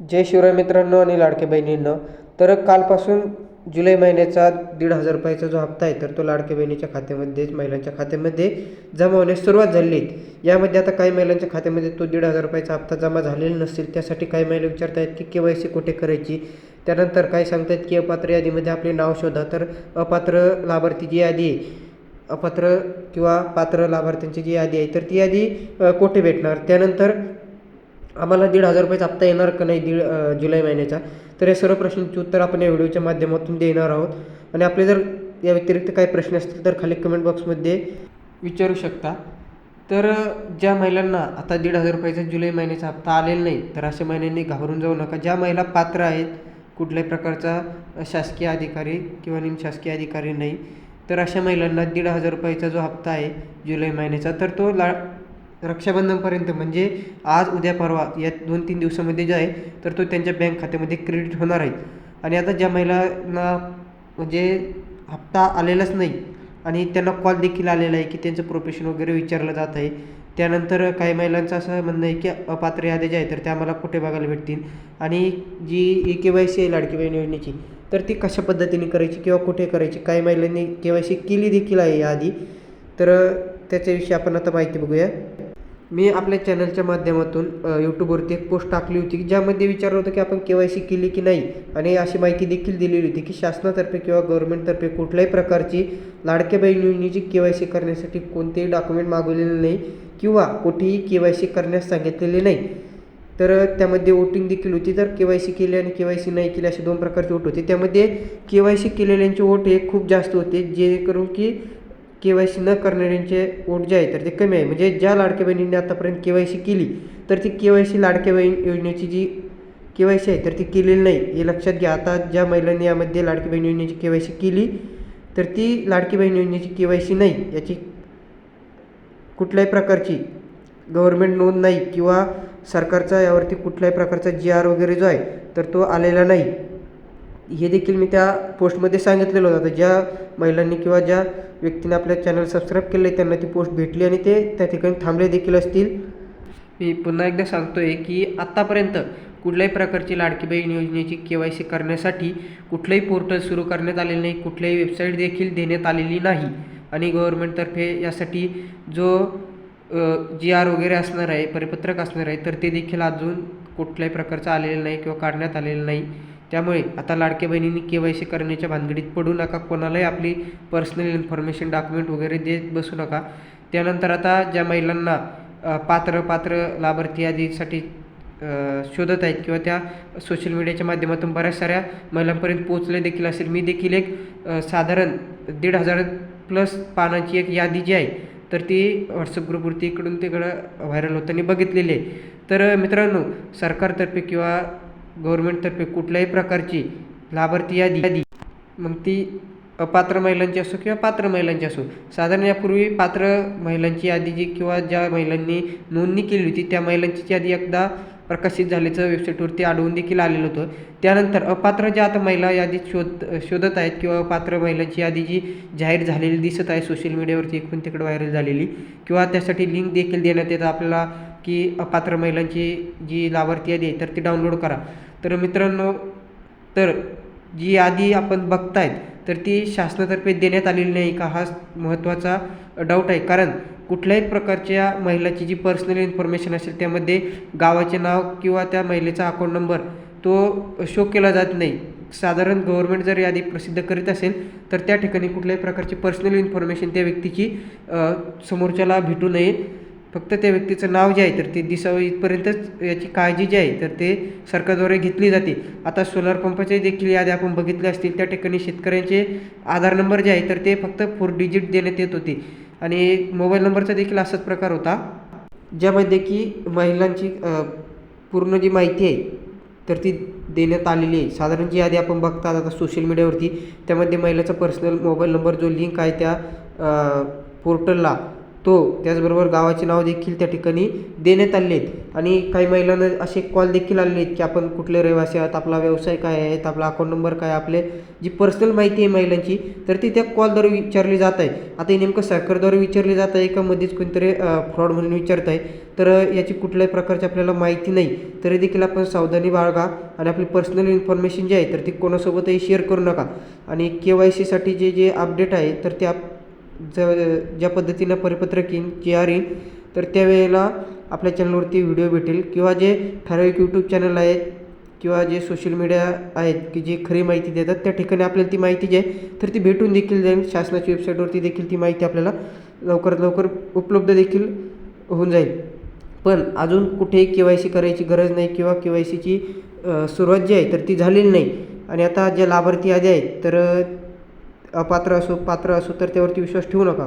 जय शिवराय मित्रांनो आणि लाडके बहिणींनो तर कालपासून जुलै महिन्याचा दीड हजार रुपयाचा जो हप्ता आहे तर तो लाडके बहिणीच्या खात्यामध्येच महिलांच्या खात्यामध्ये जमा होण्यास सुरुवात झाली आहे. यामध्ये आता काही महिलांच्या खात्यामध्ये तो दीड हजार रुपयाचा हप्ता जमा झालेला नसेल त्यासाठी काही महिला विचारत आहेत की के वाय सी कुठे करायची? त्यानंतर काही सांगतात की अपात्र यादीमध्ये आपले नाव शोधा. तर अपात्र लाभार्थीची यादी आहे अपात्र किंवा पात्र लाभार्थ्यांची जी यादी आहे तर ती यादी कोठे कुठे भेटणार? त्यानंतर आम्हाला दीड हजार रुपयाचा हप्ता येणार का नाही दीड जुलै महिन्याचा? तर या सर्व प्रश्नांची उत्तर आपण या व्हिडिओच्या माध्यमातून देणार आहोत. आणि आपले जर या व्यतिरिक्त काही प्रश्न असतील तर खाली कमेंट बॉक्समध्ये विचारू शकता. तर ज्या महिलांना आता दीड हजार रुपयाचा जुलै महिन्याचा हप्ता आलेला नाही तर अशा महिन्यांनी घाबरून जाऊ नका. ज्या महिला पात्र आहेत कुठल्याही प्रकारचा शासकीय अधिकारी किंवा निमशासकीय अधिकारी नाही तर अशा महिलांना दीड हजार रुपयाचा जो हप्ता आहे जुलै महिन्याचा तर तो ला रक्षाबंधनपर्यंत म्हणजे आज उद्या परवा या दोन तीन दिवसामध्ये जे आहे तर तो त्यांच्या बँक खात्यामध्ये क्रेडिट होणार आहे. आणि आता ज्या महिलांना म्हणजे हप्ता आलेलाच नाही आणि त्यांना कॉल देखील आलेला आहे की त्यांचं प्रोफेशन वगैरे विचारलं जात आहे. त्यानंतर काही महिलांचं असं म्हणणं आहे की अपात्र याद्या ज्या आहे तर त्या आम्हाला कुठे बघायला भेटतील? आणि जी ई के वाय सी आहे लाडकी बहीण योजनेची तर ती कशा पद्धतीने करायची किंवा कुठे करायची? काही महिलांनी के वाय सी केली देखील आहे याआधी. तर त्याच्याविषयी आपण आता माहिती बघूया. मी आपल्या चॅनलच्या माध्यमातून यूट्यूबवरती एक पोस्ट टाकली होती की ज्यामध्ये विचारलं होतं की आपण के वाय सी केली की नाही? आणि अशी माहिती देखील दिलेली होती की शासनातर्फे किंवा गव्हर्नमेंटतर्फे कुठल्याही प्रकारची लाडक्या बहीण योजनेची के वाय सी करण्यासाठी कोणतेही डॉक्युमेंट मागवलेले नाही किंवा कुठेही के वाय सी करण्यास सांगितलेले नाही. तर त्यामध्ये वोटिंग देखील होती तर के वाय सी केली आणि के वाय सी नाही केली असे दोन प्रकारचे वोट होते. त्यामध्ये के वाय सी केलेल्यांचे वोट हे खूप जास्त होते जेणेकरून की के वाय सी न करणाऱ्यांचे वोट जे आहे तर ते कमी आहे. म्हणजे ज्या लाडक्या बहिणींनी आतापर्यंत के वाय सी केली तर ती के वाय सी लाडक्या बहीण योजनेची जी के वाय सी आहे तर ती केलेली नाही. हे लक्षात घ्या. आता ज्या महिलांनी यामध्ये लाडकी बहीण योजनेची के वाय सी केली तर ती लाडकी बहीण योजनेची के वाय सी नाही. याची कुठल्याही प्रकारची गव्हर्मेंट नोंद नाही किंवा सरकारचा यावरती कुठल्याही प्रकारचा जी आर वगैरे जो आहे तर तो आलेला नाही. हे देखील मी त्या पोस्टमध्ये सांगितलेलं होतं. ज्या महिलांनी किंवा ज्या व्यक्तीने आपल्या चॅनल सबस्क्राईब केलं आहे त्यांना ती पोस्ट भेटली आणि ते त्या ठिकाणी थांबले देखील असतील. मी पुन्हा एकदा सांगतो आहे की आत्तापर्यंत कुठल्याही प्रकारची लाडकी बहीण योजनेची के वाय सी करण्यासाठी कुठलंही पोर्टल सुरू करण्यात आलेलं नाही कुठल्याही वेबसाईट देखील देण्यात आलेली नाही. आणि गव्हर्मेंटतर्फे यासाठी जो जी आर वगैरे असणार आहे परिपत्रक असणार आहे तर ते देखील अजून कुठल्याही प्रकारचं आलेलं नाही किंवा काढण्यात आलेलं नाही. त्यामुळे आता लाडक्या बहिणींनी के वाय सी करण्याच्या भानगडीत पडू नका. कोणालाही आपली पर्सनल इन्फॉर्मेशन डॉक्युमेंट वगैरे देत बसू नका. त्यानंतर आता ज्या महिलांना पात्र पात्र लाभार्थी यादीसाठी शोधत आहेत किंवा त्या सोशल मीडियाच्या माध्यमातून बऱ्याच साऱ्या महिलांपर्यंत पोहोचले देखील असेल. मी देखील एक साधारण दीड हजार प्लस पानाची एक यादी जी आहे तर ती व्हॉट्सअप ग्रुपवरती इकडून तिकडं व्हायरल होताना बघितलेली आहे. तर मित्रांनो सरकारतर्फे किंवा गव्हर्नमेंटतर्फे कुठल्याही प्रकारची लाभार्थी यादी यादी. मग ती अपात्र महिलांची असो किंवा पात्र महिलांची असो साधारण यापूर्वी पात्र महिलांची यादी जी किंवा ज्या महिलांनी नोंदणी केली होती त्या महिलांची यादी एकदा प्रकाशित झाल्याचं वेबसाईटवरती आढळून देखील आलेलं होतं. त्यानंतर अपात्र ज्या आता महिला यादीत शोध शोधत आहेत किंवा अपात्र महिलांची यादी जी जाहीर झालेली दिसत आहे सोशल मीडियावरती एकूण तिकडे व्हायरल झालेली किंवा त्यासाठी लिंक देखील देण्यात येतं आपल्याला की अपात्र महिलांची जी लाभार्थी यादी आहे तर ती डाउनलोड करा. तर मित्रांनो तर जी यादी आपण बघतायत तर ती शासनातर्फे देण्यात आलेली नाही का? हा महत्त्वाचा डाऊट आहे. कारण कुठल्याही प्रकारच्या महिलाची जी पर्सनल इन्फॉर्मेशन असेल त्यामध्ये गावाचे नाव किंवा त्या महिलेचा अकाउंट नंबर तो शो केला जात नाही. साधारण गव्हर्नमेंट जर यादी प्रसिद्ध करीत असेल तर त्या ठिकाणी कुठल्याही प्रकारची पर्सनल इन्फॉर्मेशन त्या व्यक्तीची समोरच्याला भेटू नये. फक्त त्या व्यक्तीचं नाव जे आहे तर ते दिसावं इथपर्यंतच याची काळजी जी आहे तर ते सरकारद्वारे घेतली जाते. आता सोलार पंपाचे देखील यादी आपण बघितले असतील त्या ठिकाणी शेतकऱ्यांचे आधार नंबर जे आहे तर ते फक्त फोर डिजिट देण्यात येत होते. आणि मोबाईल नंबरचा देखील असाच प्रकार होता. ज्यामध्ये की महिलांची पूर्ण जी माहिती आहे तर ती देण्यात आलेली आहे. साधारण जी यादी आपण बघतात आता सोशल मीडियावरती त्यामध्ये महिलाचा पर्सनल मोबाईल नंबर जो लिंक आहे त्या पोर्टलला तो त्याचबरोबर गावाचे नाव देखील त्या ठिकाणी देण्यात आले आहेत. आणि काही महिलांना असे कॉल देखील आलेले आहेत की आपण कुठले रहिवासी आहात आपला व्यवसाय काय आहे आपला अकाउंट नंबर काय आपले जी पर्सनल माहिती आहे महिलांची तर ती त्या कॉलद्वारे विचारली जात आहे. आता हे नेमकं सरकारद्वारे विचारली जात आहे का मध्येच कोणतरी फ्रॉड म्हणून विचारत आहे? तर याची कुठल्याही प्रकारची आपल्याला माहिती नाही. तरी देखील आपण सावधानी बाळगा आणि आपली पर्सनल इन्फॉर्मेशन जी आहे तर ती कोणासोबतही शेअर करू नका. आणि के वाय सीसाठी जे जे अपडेट आहे तर ते आप ज ज्या पद्धतीनं परिपत्रक येईन जे आर येईन तर त्यावेळेला आपल्या चॅनलवरती व्हिडिओ भेटेल किंवा जे ठराविक यूट्यूब चॅनल आहेत किंवा जे सोशल मीडिया आहेत की जे खरी माहिती देतात त्या ठिकाणी आपल्याला ती माहिती जी आहे तर ती भेटून देखील जाईल. शासनाच्या वेबसाईटवरती देखील ती माहिती आपल्याला लवकरात लवकर उपलब्ध देखील होऊन जाईल. पण अजून कुठेही के वाय सी करायची गरज नाही किंवा के वाय सीची सुरुवात जी आहे तर ती झालेली नाही. आणि आता ज्या लाभार्थी यादी आहेत तर अपात्र असो पात्र असो तर त्यावरती विश्वास ठेवू नका.